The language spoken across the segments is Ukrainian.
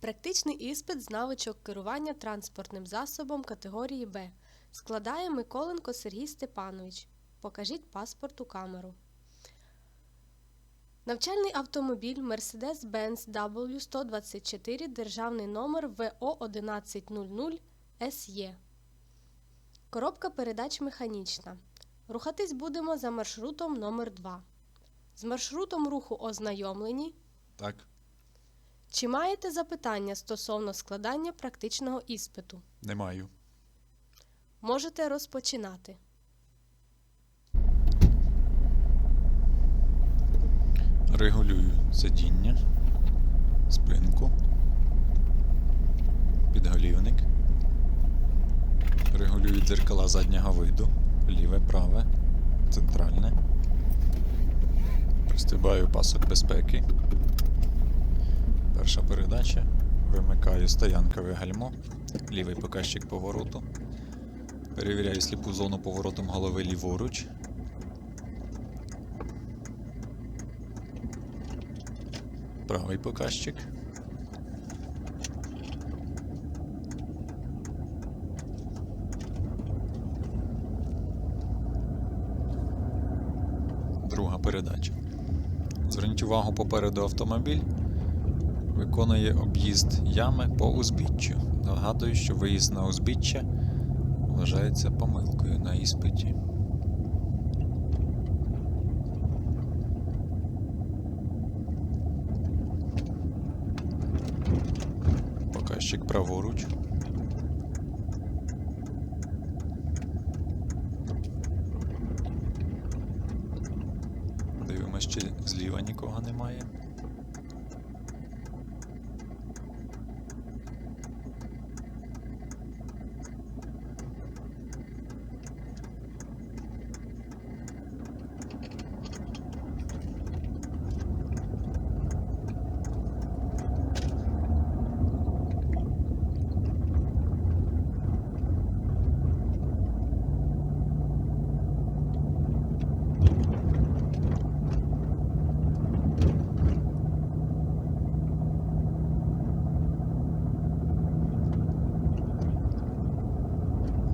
Практичний іспит з навичок керування транспортним засобом категорії Б складає Миколенко Сергій Степанович. Покажіть паспорт у камеру. Навчальний автомобіль Mercedes-Benz W124 державний номер ВО 1100 СЄ. Коробка передач механічна. Рухатись будемо за маршрутом номер 2 З маршрутом руху ознайомлені. Так. Чи маєте запитання стосовно складання практичного іспиту? Не маю. Можете розпочинати. Регулюю сидіння, спинку, підголівник. Регулюю дзеркала заднього виду, ліве, праве, центральне. Пристибаю пасок безпеки. Перша передача. Вимикаю стоянкове гальмо, лівий показчик повороту. Перевіряю сліпу зону поворотом голови ліворуч. Правий показчик. Друга передача. Зверніть увагу попереду автомобіль виконує об'їзд ями по узбіччю. Нагадую, що виїзд на узбіччя вважається помилкою на іспиті. Показчик праворуч. Дивимось, чи зліва нікого немає.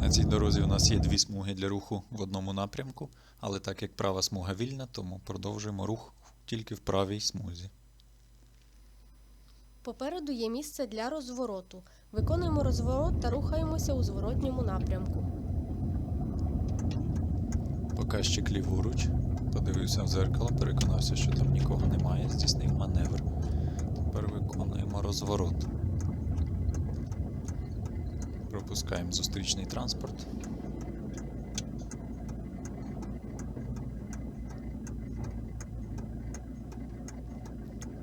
На цій дорозі у нас є дві смуги для руху в одному напрямку, але так як права смуга вільна, тому продовжуємо рух тільки в правій смузі. Попереду є місце для розвороту. Виконуємо розворот та рухаємося у зворотньому напрямку. Показчик ліворуч. Подивився в дзеркало, переконався, що там нікого немає, здійснив маневр. Тепер виконуємо розворот. Пропускаємо зустрічний транспорт.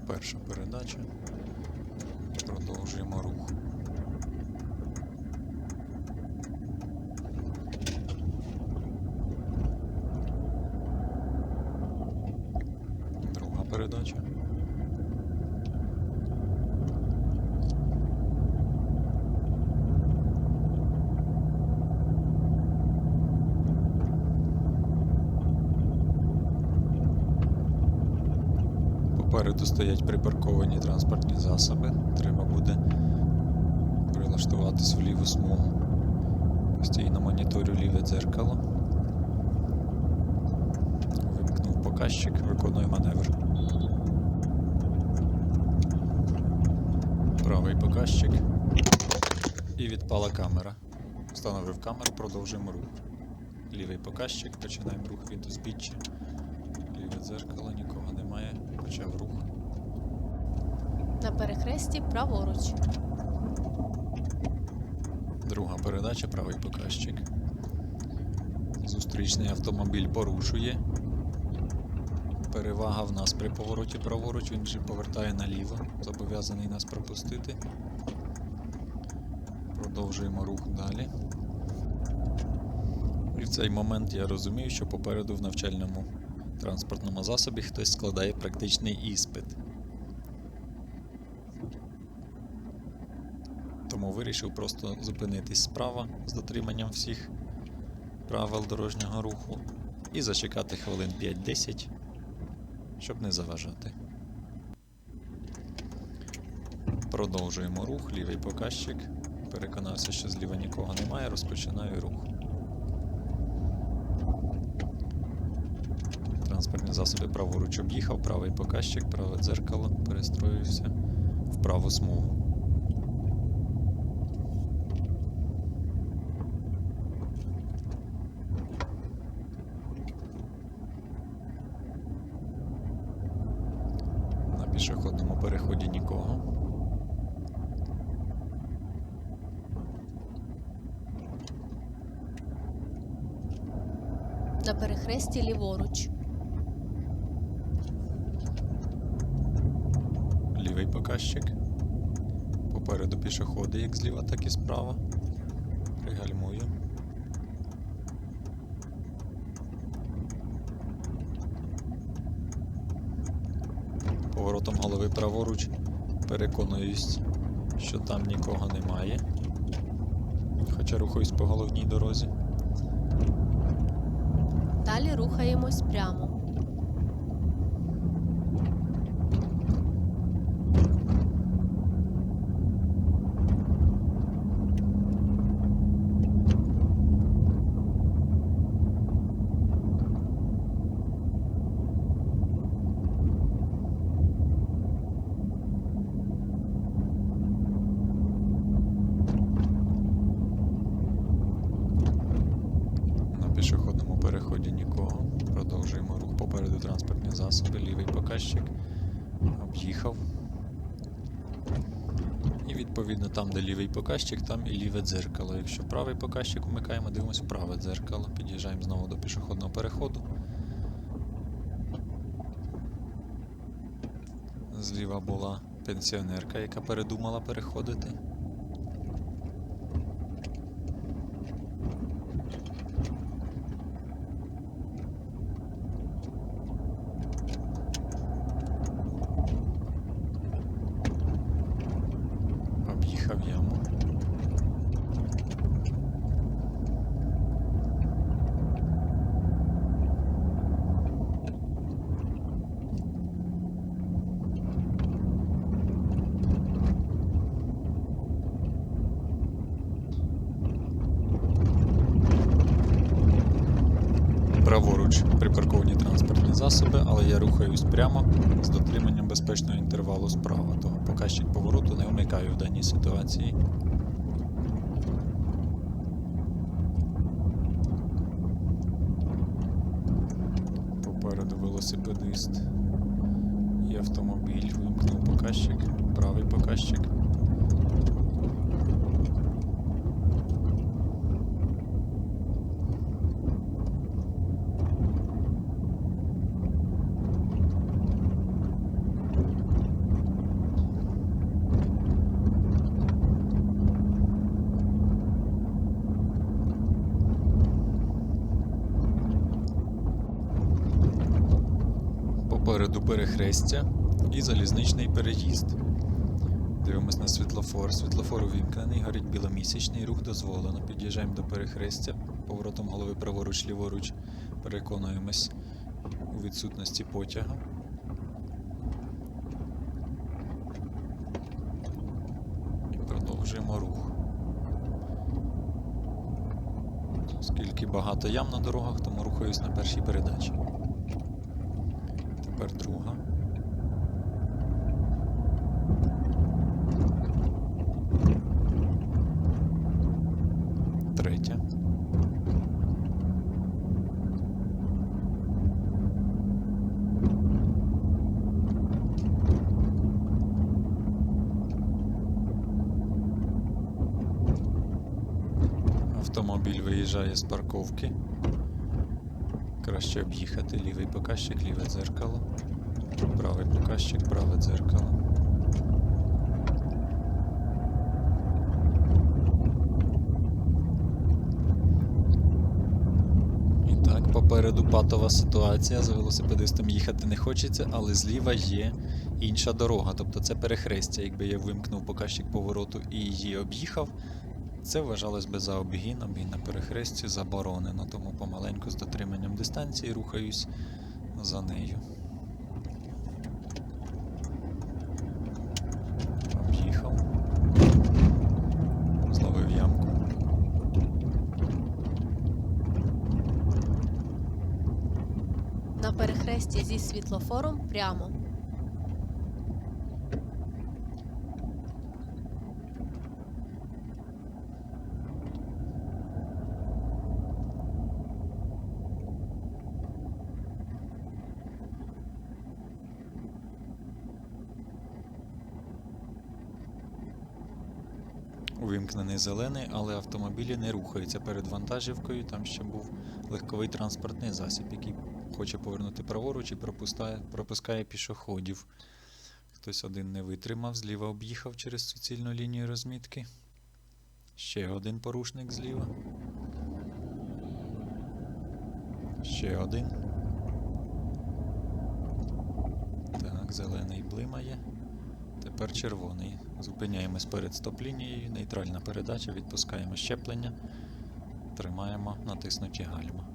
Перша передача. Продовжуємо рух. Друга передача. Попереду стоять припарковані транспортні засоби. Треба буде прилаштуватись в ліву смугу. Постійно моніторю ліве дзеркало. Вимкнув показчик, виконую маневр. Правий показчик. І відпала камера. Встановив камеру, продовжуємо рух. Лівий показчик, починаємо рух від узбіччя. Ліве дзеркало, нікого. Почав рух. На перехресті праворуч. Друга передача, правий показчик. Зустрічний автомобіль порушує. Перевага в нас при повороті праворуч, він же повертає наліво, зобов'язаний нас пропустити. Продовжуємо рух далі. І в цей момент я розумію, що попереду в навчальному транспортному засобі хтось складає практичний іспит. Тому вирішив просто зупинитись справа з дотриманням всіх правил дорожнього руху і зачекати хвилин 5-10, щоб не заважати. Продовжуємо рух, лівий показчик. Переконався, що зліва нікого немає, розпочинаю рух. Транспортні засоби праворуч об'їхав, правий показчик, праве дзеркало, перестроююся в праву смугу. На пішохідному переході нікого. На перехресті ліворуч. Лівий показчик. Попереду пішоходи як зліва, так і справа. Пригальмую. Поворотом голови праворуч переконуюсь, що там нікого немає. Хоча рухаюсь по головній дорозі. Далі рухаємось прямо. На пішохідному переході нікого. Продовжуємо рух попереду транспортні засоби. Лівий показчик. Об'їхав. І відповідно там, де лівий показчик, там і ліве дзеркало. Якщо правий показчик вмикаємо, дивимося праве дзеркало. Під'їжджаємо знову до пішохідного переходу. Зліва була пенсіонерка, яка передумала переходити. Об'їхав яму. Праворуч припарковані транспортні засоби, але я рухаюсь прямо з дотриманням безпечного інтервалу справа, того показчик повороту не уникаю в даній ситуації. Попереду велосипедист і автомобіль. Вимкнув показчик, правий показчик. Попереду перехрестя і залізничний переїзд. Дивимось на світлофор. Світлофор увімкнений, горить біломісячний, рух дозволено. Під'їжджаємо до перехрестя. Поворотом голови праворуч, ліворуч. Переконуємось у відсутності потяга. І продовжуємо рух. Оскільки багато ям на дорогах, тому рухаюсь на першій передачі. Тепер друга. Третя. Автомобіль виїжджає з парковки. Краще об'їхати лівий показчик, ліве дзеркало. Правий показчик, праве дзеркало. І так, попереду патова ситуація. За велосипедистом їхати не хочеться, але зліва є інша дорога. Тобто це перехрестя. Якби я вимкнув показчик повороту і її об'їхав, це вважалось би за обгіном і на перехресті заборонено, тому помаленьку з дотриманням дистанції рухаюсь за нею. Об'їхав. Зловив ямку. На перехресті зі світлофором прямо. Увімкнений зелений, але автомобілі не рухаються перед вантажівкою. Там ще був легковий транспортний засіб, який хоче повернути праворуч і пропускає, пропускає пішоходів. Хтось один не витримав, зліва об'їхав через суцільну лінію розмітки. Ще один порушник зліва. Ще один. Так, зелений блимає. Тепер червоний. Зупиняємось перед стоп-лінією, нейтральна передача, відпускаємо щеплення, тримаємо натиснуті гальма.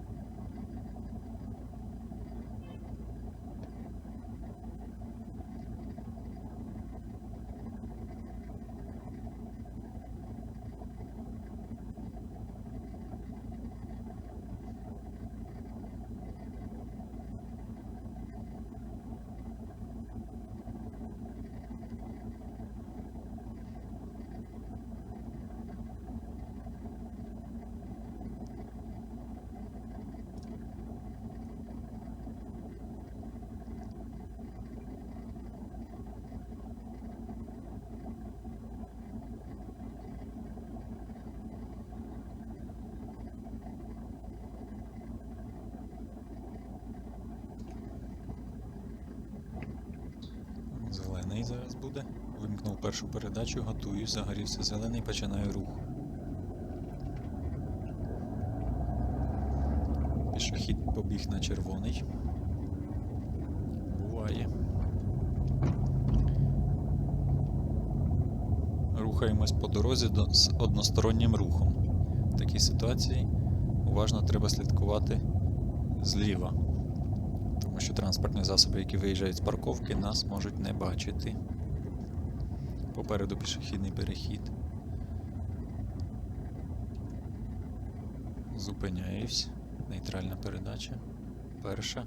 Зелений зараз буде. Вимкнув першу передачу, готую, загорівся зелений, починаю рух. Пішохід побіг на червоний. Буває. Рухаємось по дорозі до, з одностороннім рухом. В такій ситуації уважно треба слідкувати зліва тому що транспортні засоби, які виїжджають з парковки, нас можуть не бачити. Попереду пішохідний перехід. Зупиняюсь. Нейтральна передача. Перша.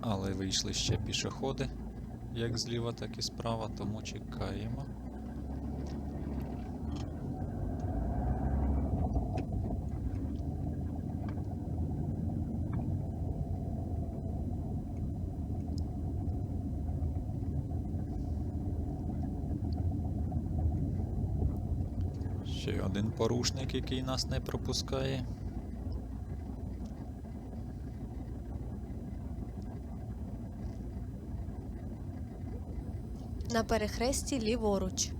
Але вийшли ще пішоходи, як зліва, так і справа, тому чекаємо. Ще один порушник, який нас не пропускає. На перехресті ліворуч.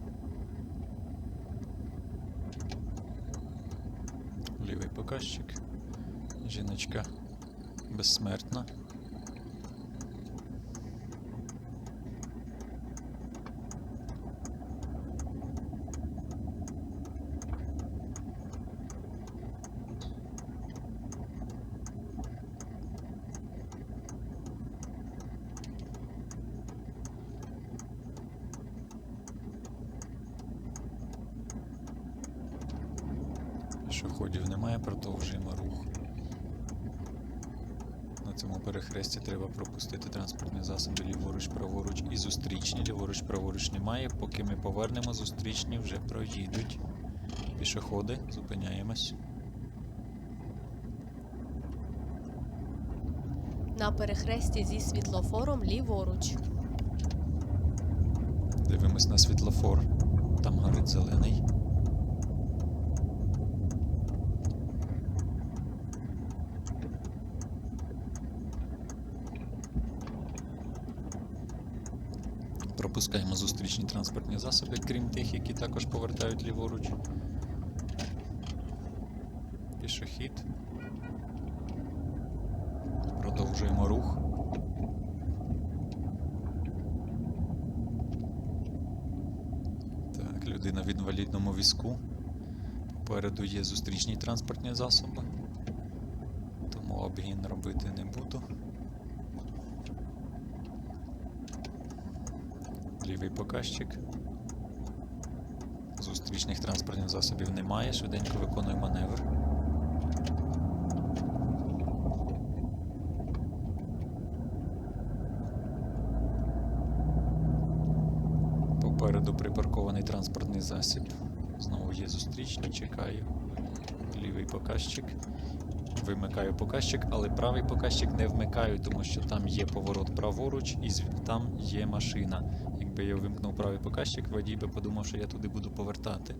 Лівий показчик. Жіночка безсмертна. Пішоходів немає, продовжуємо рух. На цьому перехресті треба пропустити транспортні засоби ліворуч, праворуч і зустрічні. Ліворуч, праворуч немає. Поки ми повернемо, зустрічні вже проїдуть. Пішоходи, зупиняємось. На перехресті зі світлофором ліворуч. Дивимось на світлофор. Там горить зелений. Пропускаємо зустрічні транспортні засоби, крім тих, які також повертають ліворуч. Пішохід. Продовжуємо рух. Так, людина в інвалідному візку. Попереду є зустрічні транспортні засоби. Тому обгін робити не буду. лівий показчик. Зустрічних транспортних засобів немає, швиденько виконую маневр. Попереду припаркований транспортний засіб. Знову є зустрічний, чекаю лівий показчик. Вимикаю показчик, але правий показчик не вмикаю, тому що там є поворот праворуч і там є машина. Якби я вимкнув правий показчик, водій би подумав, що я туди буду повертати.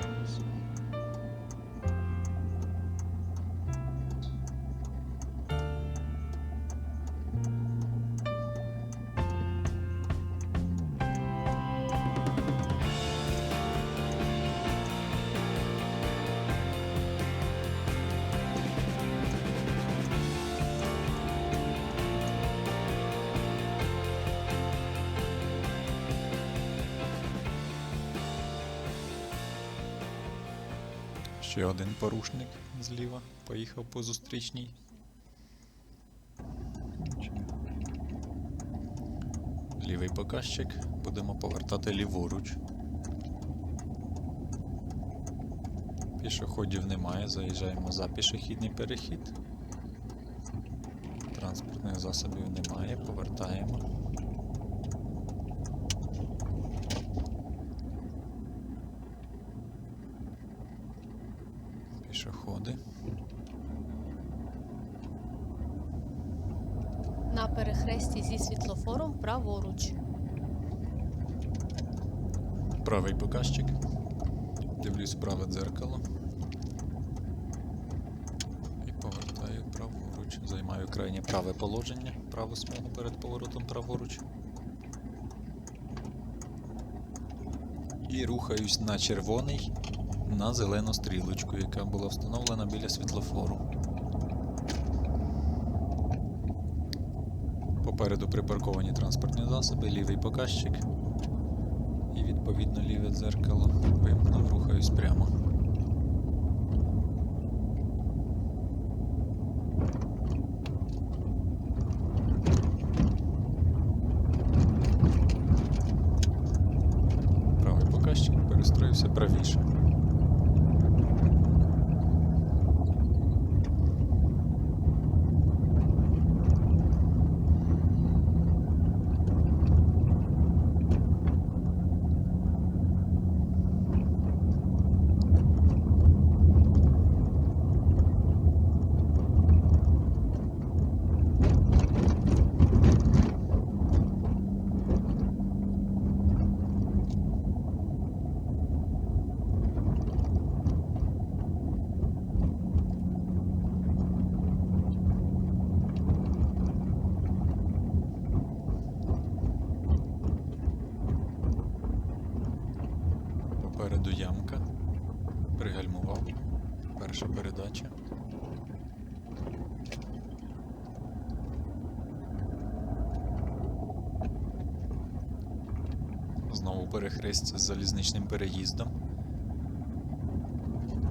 Peace. Ще один порушник зліва поїхав по зустрічній. Лівий показчик. Будемо повертати ліворуч. Пішоходів немає, заїжджаємо за пішохідний перехід. Транспортних засобів немає, повертаємо. Пішоходи. На перехресті зі світлофором праворуч. Правий показчик. Дивлюсь праве дзеркало. І повертаю праворуч. Займаю крайнє праве положення, праву смугу перед поворотом праворуч. І рухаюсь на червоний на зелену стрілочку, яка була встановлена біля світлофору. Попереду припарковані транспортні засоби, лівий показчик і відповідно ліве дзеркало вимкнув, рухаюсь прямо. Правий показчик перестроївся правіше. Попереду ямка. Пригальмував. Перша передача. Знову перехресть з залізничним переїздом.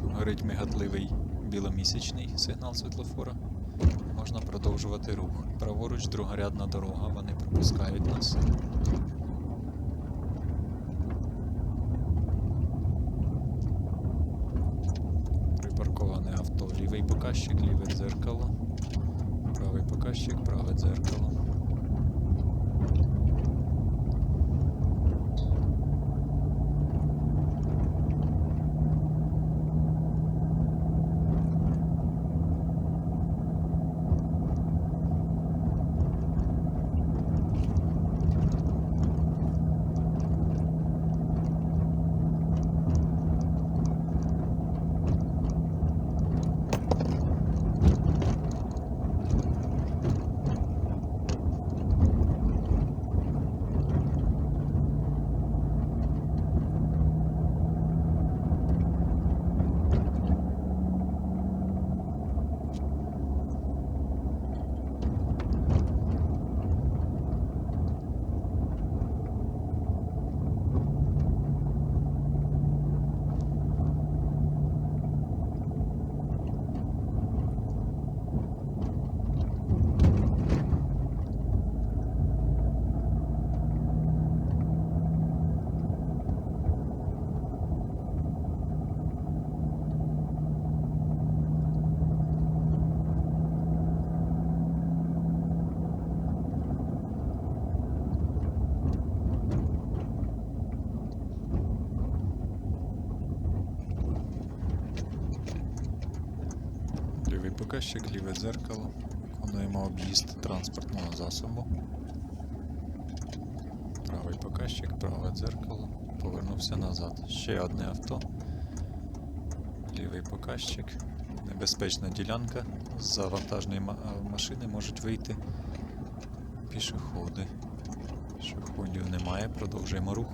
Горить мигатливий біломісячний сигнал світлофора. Можна продовжувати рух. Праворуч другорядна дорога, вони пропускають нас. Припарковане авто, лівий показчик, ліве дзеркало, правий показчик, праве дзеркало. Лівий ліве дзеркало. Виконуємо об'їзд транспортного засобу. Правий показчик, праве дзеркало. Повернувся назад. Ще одне авто. Лівий показчик. Небезпечна ділянка. З вантажної машини можуть вийти пішоходи. Пішоходів немає, продовжуємо рух.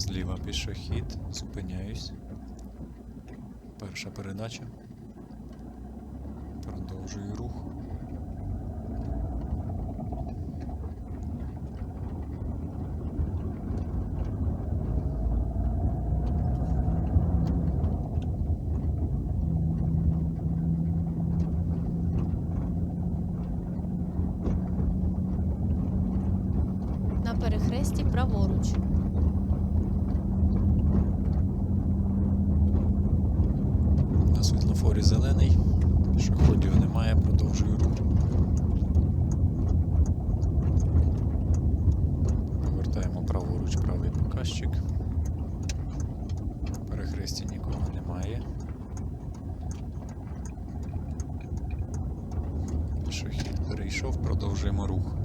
Зліва пішохід, зупиняюсь. Перша передача. Продовжую рух. На перехресті праворуч. На світлофорі зелений. Пішоходів немає, продовжую рух. Повертаємо праворуч правий показчик. На перехресті нікого немає. Пішохід перейшов, продовжуємо рух.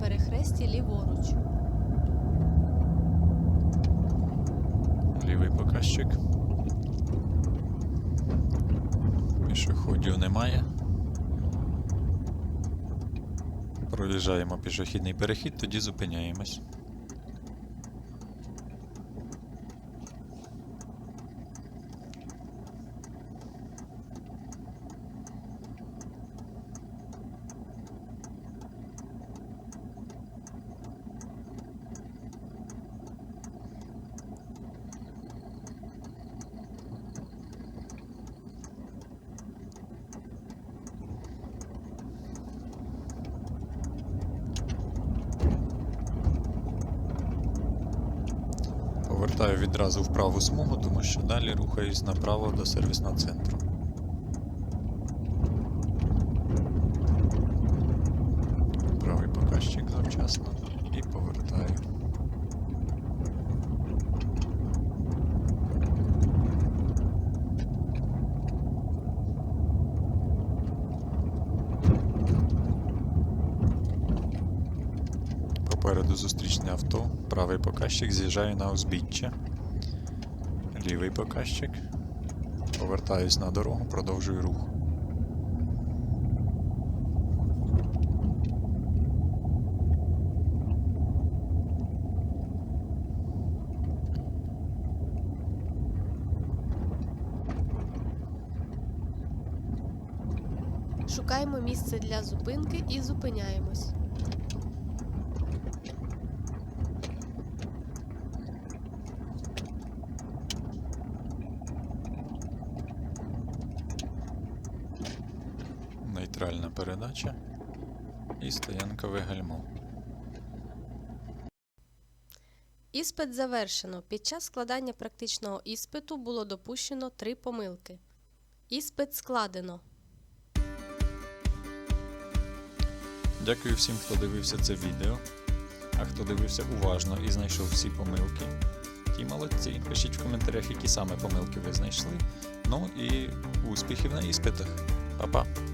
Перехресті ліворуч. Лівий показчик. Пішоходів немає. Проїжджаємо пішохідний перехід, тоді зупиняємось. Повертаю відразу в праву смугу, тому що далі рухаюсь направо до сервісного центру. Правий показчик завчасно і повертаю. Попереду зустрічне авто, правий показчик з'їжджає на узбіччя, лівий показчик. Повертаюсь на дорогу, продовжую рух. Шукаємо місце для зупинки і зупиняємось. Нейтральна передача і стоянкове гальмо. Іспит завершено. Під час складання практичного іспиту було допущено три помилки. Іспит складено. Дякую всім, хто дивився це відео. А хто дивився уважно і знайшов всі помилки, ті молодці. Пишіть в коментарях, які саме помилки ви знайшли. Ну і успіхів на іспитах. Па-па!